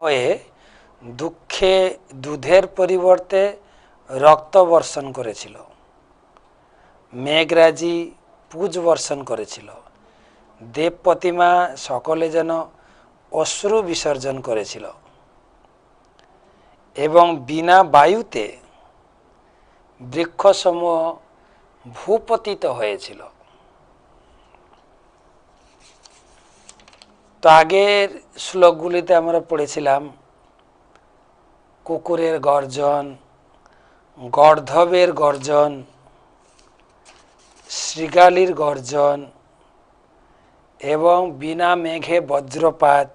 হয়ে দুঃখে দুধের পরিবর্তে রক্ত বর্ষণ করেছিল। মেঘরাজি পুজ বর্ষণ করেছিল। দেব প্রতিমা সকলে যেন অশ্রু বিসর্জন করেছিল। এবং বিনা বায়ুতে বৃক্ষসমূহ ভূপতিত হয়েছিল। তো আগের শ্লোকগুলিতে আমরা পড়েছিলাম, কুকুরের গর্জন, গর্ধবের গর্জন, শৃগালির গর্জন এবং বিনা মেঘে বজ্রপাত,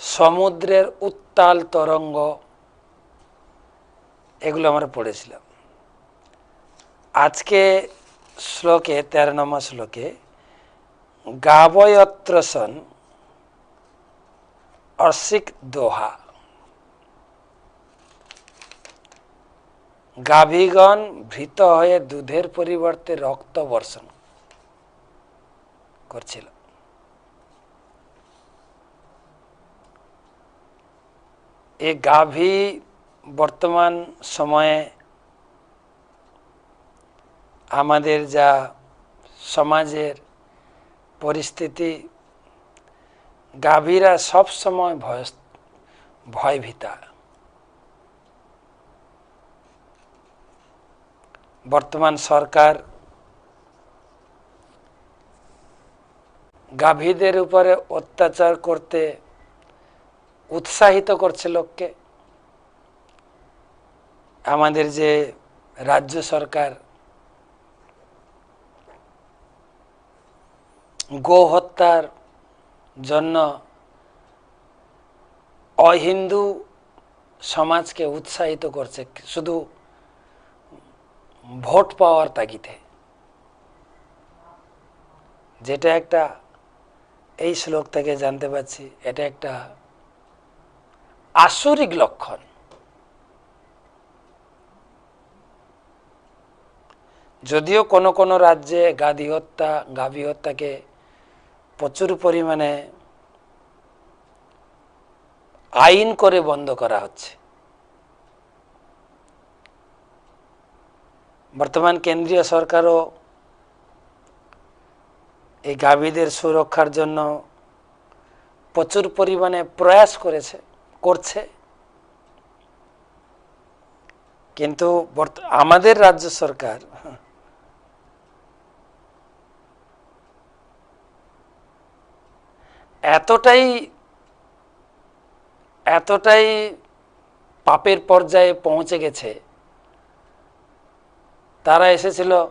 সমুদ্রের উত্তাল তরঙ্গ, এগুলো আমরা পড়েছিলাম। আজকে শ্লোকে, তেরো নম্বর শ্লোকে গাবয়ত্রসন অর্শিক দোহা। গাভীগণ ভীত হয়ে দুধের পরিবর্তে রক্ত বর্ষণ করছিল। এই গাভী বর্তমান সময়ে আমাদের যা সমাজের পরিস্থিতি, গাভীরা সব সময় ভয়, ভয়ভীতা। বর্তমান সরকার গাভীদের উপরে অত্যাচার করতে উৎসাহিত করছে লোককে। আমাদের যে রাজ্য সরকার গো হত্যার জন্য অহিন্দু সমাজকে উৎসাহিত করছে শুধু ভোট পাওয়ার তাগিদে। যেটা একটা এই শ্লোক থেকে জানতে পারছি, এটা একটা আসরিক লক্ষণ। যদিও কোনো কোনো রাজ্যে গাদি হত্যা, গাভী হত্যাকে প্রচুর পরিমাণে আইন করে বন্ধ করা হচ্ছে। বর্তমান কেন্দ্রীয় সরকারও এই গাভীদের সুরক্ষার জন্য প্রচুর পরিমাণে প্রয়াস করেছে, করছে। কিন্তু আমাদের রাজ্য সরকার এতটাই এতটাই পাপের পর্যায়ে পৌঁছে গেছে। তারা এসেছিল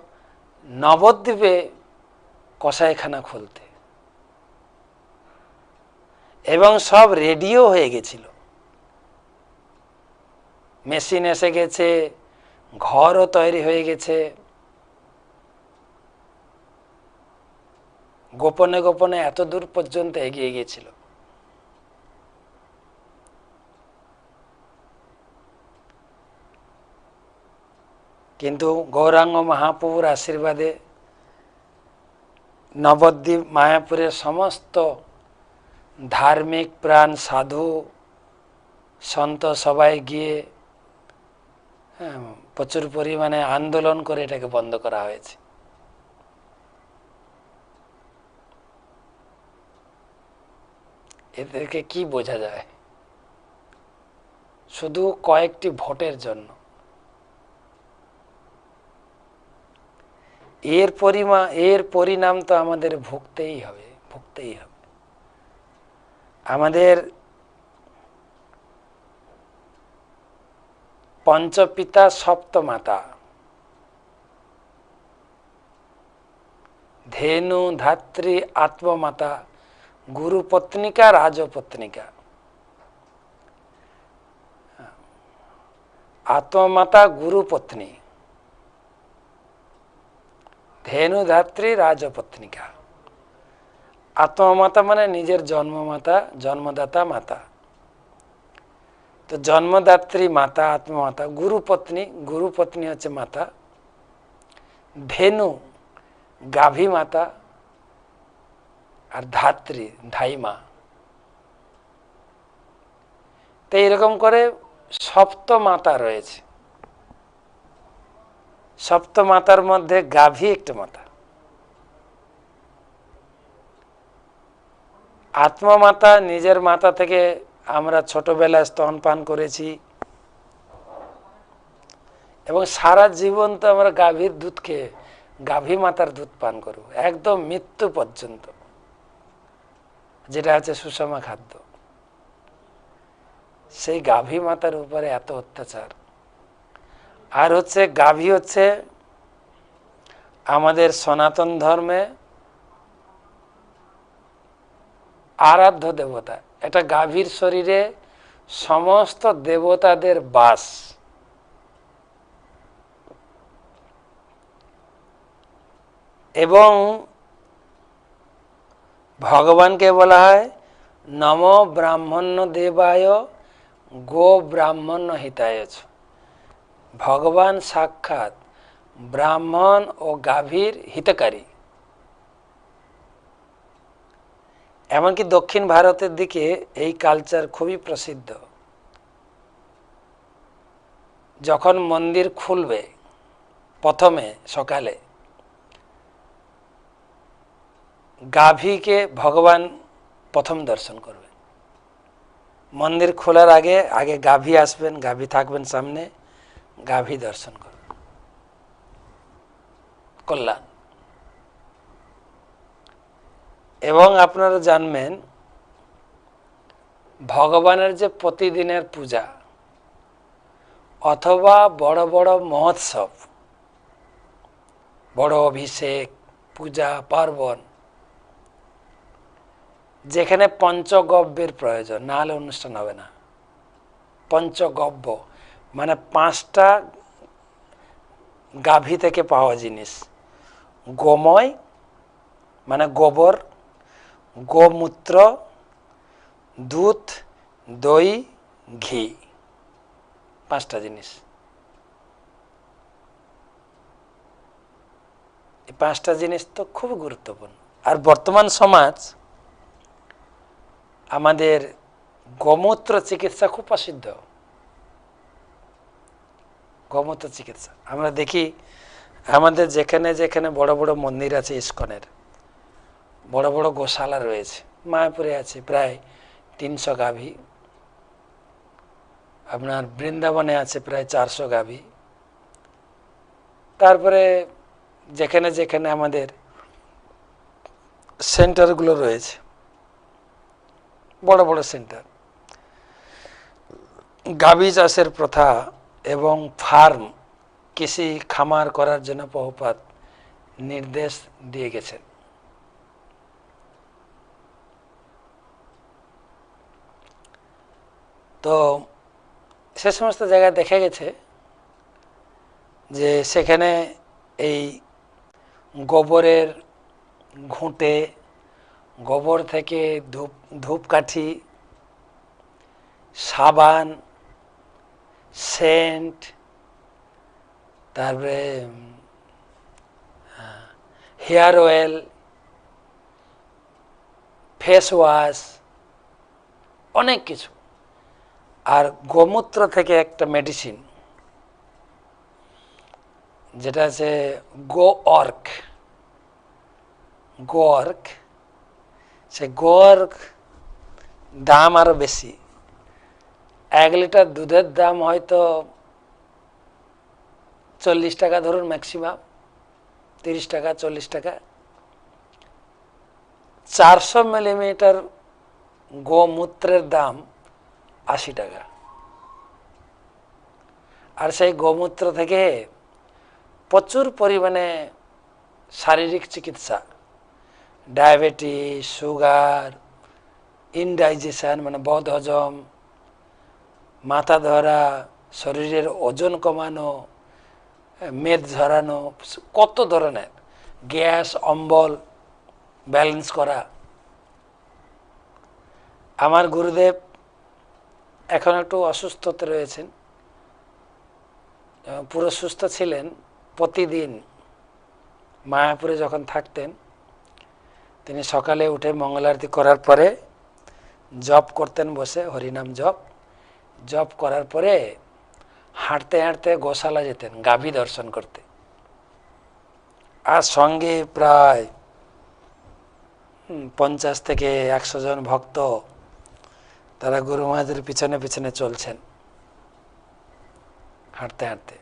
নবদ্বীপে কষাইখানা খুলতে। এবং সব রেডিও হয়ে গেছিল। মেশিন এসে গেছে, ঘরও তৈরি হয়ে গেছে। গোপনে গোপনে এত দূর পর্যন্ত এগিয়ে গিয়েছিল। কিন্তু গৌরাঙ্গ মহাপ্রভুর আশীর্বাদে নবদ্বীপ মায়াপুরের সমস্ত ধার্মিক প্রাণ সাধু সন্ত সবাই গিয়ে হ্যাঁ, প্রচুর পরিমাণে আন্দোলন করে এটাকে বন্ধ করা হয়েছে। এদেরকে কি বোঝা যায়? শুধু কয়েকটি ভোটের জন্য। এর পরিমা, এর পরিণাম তো আমাদের ভুগতেই হবে ভুগতেই হবে। আমাদের পঞ্চপিতা সপ্তমাতা, ধেনু ধাত্রী আত্মমাতা গুরুপত্নিকা রাজপত্নিকা আত্মমাতা গুরুপত্নী ধেনুধাত্রী রাজপত্নিকা আত্মমাতা মানে নিজের জন্মমাতা জন্মদাতা মাতা তো জন্মদাত্রী মাতা আত্মমাতা গুরুপত্নী গুরুপত্নী হচ্ছে মাতা ধেনু গাভী মাতা আর ধাত্রী, ধাইমা। তো এরকম করে সপ্ত মাতা রয়েছে। সপ্ত মাতার মধ্যে গাভী একটা মাতা। আত্মমাতা নিজের মাতা থেকে আমরা ছোটবেলায় স্তনপান করেছি। এবং সারা জীবন তো আমরা গাভীর দুধ খেয়ে গাভী মাতার দুধ পান করব। একদম মৃত্যু পর্যন্ত। যেটা হচ্ছে সুষমা খাদ্য। সেই গাভী মাতার উপরে এত অত্যাচার। আর হচ্ছে গাভী হচ্ছে আমাদের সনাতন ধর্মে আরাধ্য দেবতা। এটা গাভীর শরীরে সমস্ত দেবতাদের বাস। এবং ভগবানকে বলা হয় নম ব্রাহ্মণ্য দেবায় গো ব্রাহ্মণ্য হিতায়চ ভগবান সাক্ষাৎ ব্রাহ্মণ ও গাভীর হিতকারী। এমনকি দক্ষিণ ভারতের দিকে এই কালচার খুবই প্রসিদ্ধ। যখন মন্দির খুলবে প্রথমে সকালে গাভীকে ভগবান প্রথম দর্শন করবে। মন্দির খোলার আগে আগে গাভী আসবেন, গাভী থাকবেন সামনে, গাভী দর্শন করবেন কল্যাণ। এবং আপনারা জানবেন, ভগবানের যে প্রতিদিনের পূজা, অথবা বড় বড় মহোৎসব, বড় অভিষেক, পূজা, পার্বণ যেখানে পঞ্চগব্যের প্রয়োজন না হলে অনুষ্ঠান হবে না। পঞ্চগব্য মানে পাঁচটা গাভী থেকে পাওয়া জিনিস। গোময় মানে গোবর, গোমূত্র, দুধ, দই, ঘি, পাঁচটা জিনিস। এই পাঁচটা জিনিস তো খুব গুরুত্বপূর্ণ। আর বর্তমান সমাজ আমাদের গোমূত্র চিকিৎসা খুব প্রসিদ্ধ। গোমূত্র চিকিৎসা। আমরা দেখি, আমাদের যেখানে যেখানে বড় বড় মন্দির আছে ইস্কনের, বড় বড় গোশালা রয়েছে, মায়াপুরে আছে প্রায় তিনশো গাভী। আপনার বৃন্দাবনে আছে প্রায় চারশো গাভী। তারপরে যেখানে যেখানে আমাদের সেন্টারগুলো রয়েছে বড় বড় সেন্টার। গাভী চাষের প্রথা এবং ফার্ম কৃষি খামার করার জন্য বহুপাত নির্দেশ দিয়ে গেছেন। তো সে সমস্ত জায়গায় দেখা গেছে যে সেখানে এই গোবরের ঘুঁটে গোবর থেকে ধূপ, ধূপকাঠি, সাবান, সেন্ট, তারপরে হেয়ার অয়েল, ফেস ওয়াশ, অনেক কিছু। আর গোমূত্র থেকে একটা মেডিসিন যেটা আছে গো অর্ক। গো অর্ক সে গোয়ার দাম আরও বেশি। এক লিটার দুধের দাম হয়তো চল্লিশ টাকা ধরুন ম্যাক্সিমাম তিরিশ টাকা, চল্লিশ টাকা। চারশো মিলিমিটার গোমূত্রের দাম আশি টাকা। আর সেই গোমূত্র থেকে প্রচুর পরিমাণে শারীরিক চিকিৎসা। ডায়াবেটিস, সুগার ইনডাইজেশন মানে বদ হজম, মাথা ধরা, শরীরের ওজন কমানো, মেদ ঝরানো, কত ধরনের গ্যাস, অম্বল ব্যালেন্স করা। আমার গুরুদেব এখন একটু অসুস্থতে রয়েছেন। পুরো সুস্থ ছিলেন। প্রতিদিন মায়াপুরে যখন থাকতেন তিনি সকালে উঠে মঙ্গলারতি করার পরে জপ করতেন বসে, হরিনাম জপ। জপ করার পরে হাঁটতে হাঁটতে গোশালা যেতেন, গাভী দর্শন করতে। আর সঙ্গে প্রায় পঞ্চাশ থেকে একশো জন ভক্ত তারা গুরু মহারাজের পিছনে পিছনে চলছেন হাঁটতে হাঁটতে।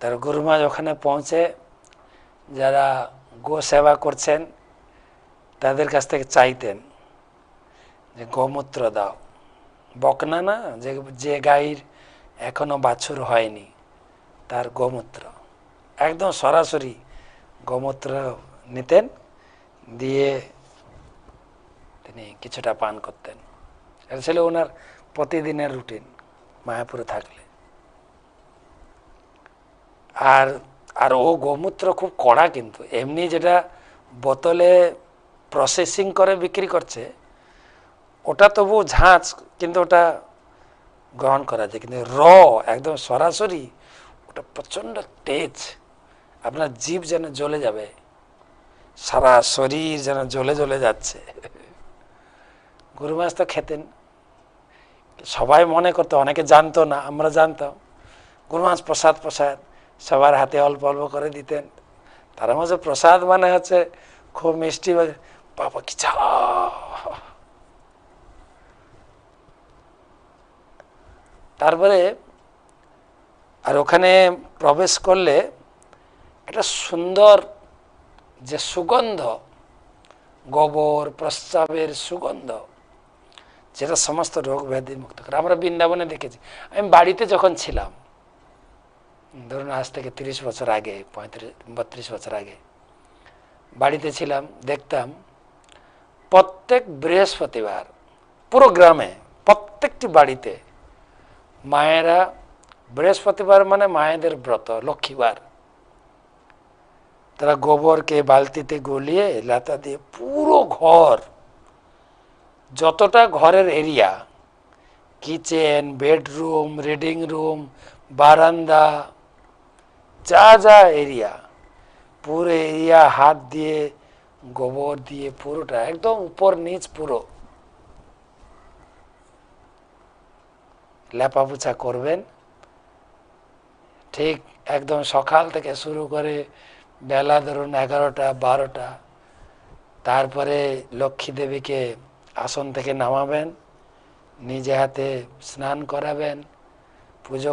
তার গুরু মহারাজ ওখানে পৌঁছে যারা গো সেবা করছেন, তাদের কাছ থেকে চাইতেন যে গোমূত্র দাও। বকনা না, যে যে গাইর এখনও বাছুর হয়নি, তার গোমূত্র। একদম সরাসরি গোমূত্র নিতেন, দিয়ে তিনি কিছুটা পান করতেন। এটা ছিল ওনার প্রতিদিনের রুটিন, মায়াপুরে থাকলে। আর আর ও গোমূত্র খুব কড়া কিন্তু। এমনি যেটা বোতলে প্রসেসিং করে বিক্রি করছে, ওটা তবু ঝাঁচ কিন্তু ওটা গ্রহণ করা যায়। কিন্তু র একদম সরাসরি, ওটা প্রচণ্ড তেজ। আপনার জীব যেন জ্বলে যাবে, সারা শরীর যেন জ্বলে জ্বলে যাচ্ছে। গরু মাছ তো খেতেন। সবাই মনে করতো, অনেকে জানতো না, আমরা জানতাম। গরু মাছ প্রসাদ প্রসাদ। সবার হাতে অল্প অল্প করে দিতেন। তার মাঝে প্রসাদ মানে হচ্ছে খুব মিষ্টি বাবা কি তারপরে আর ওখানে প্রবেশ করলে একটা সুন্দর যে সুগন্ধ, গোবর, প্রস্রাবের সুগন্ধ, যেটা সমস্ত রোগ ব্যাধি মুক্ত করে। আমরা বৃন্দাবনে দেখেছি। আমি বাড়িতে যখন ছিলাম ধরুন আজ থেকে তিরিশ বছর আগে, পঁয়ত্রিশ, বত্রিশ বছর আগে, বাড়িতে ছিলাম, দেখতাম প্রত্যেক বৃহস্পতিবার পুরো গ্রামে, প্রত্যেকটি বাড়িতে মায়েরা, বৃহস্পতিবার মানে মায়েদের ব্রত, লক্ষ্মীবার। তারা গোবরকে বালতিতে গলিয়ে লাতা দিয়ে পুরো ঘর, যতটা ঘরের area, kitchen, bedroom, reading room, বারান্দা যা যা এরিয়া। পুরো এরিয়া, হাত দিয়ে, গোবর দিয়ে, পুরোটা, একদম উপর নিচ পুরো। লেপাপোছা করবেন। ঠিক একদম সকাল থেকে শুরু করে বেলা ধরুন এগারোটা, বারোটা। তারপরে লক্ষ্মী দেবীকে আসন থেকে নামাবেন। নিজে হাতে স্নান করাবেন। পুজো